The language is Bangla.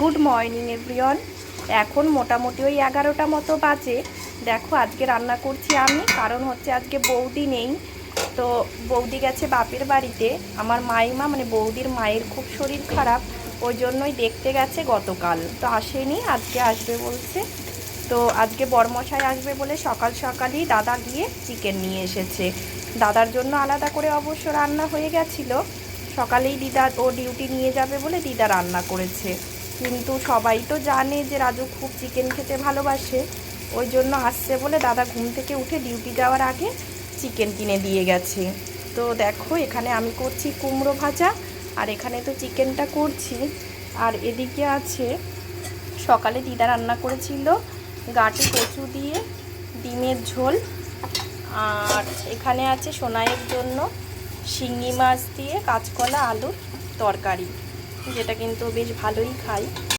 Good morning, everyone. এখন মোটামুটি ওই এগারোটা মতো বাজে। দেখো, আজকে রান্না করছি আমি, কারণ হচ্ছে আজকে বৌদি নেই। তো বৌদি গেছে বাপের বাড়িতে। আমার মাইমা মানে বৌদির মায়ের খুব শরীর খারাপ, ওই জন্যই দেখতে গেছে গতকাল। তো আসেনি, আজকে আসবে বলছে। তো আজকে বরমশাই আসবে বলে সকাল সকালই দাদা গিয়ে চিকেন নিয়ে এসেছে। দাদার জন্য আলাদা করে অবশ্য রান্না হয়ে গেছিল। সকালেই দিদা ও ডিউটি নিয়ে যাবে বলে দিদা রান্না করেছে। কিন্তু সবাই তো জানে যে রাজু খুব চিকেন খেতে ভালোবাসে। ওই জন্য আসছে বলে দাদা ঘুম থেকে উঠে ডিউটি যাওয়ার আগে চিকেন কিনে দিয়ে গেছে। তো দেখো, এখানে আমি করছি কুমড়ো ভাজা, আর এখানে তো চিকেনটা করছি। আর এদিকে আছে, সকালে দিদা রান্না করেছিল গাটি কচু দিয়ে ডিমের ঝোল। আর এখানে আছে সোনাইয়ের জন্য শিঙি মাছ দিয়ে কাঁচকলা আলুর তরকারি। যেটা কিন্তু বেশ ভালোই খাই।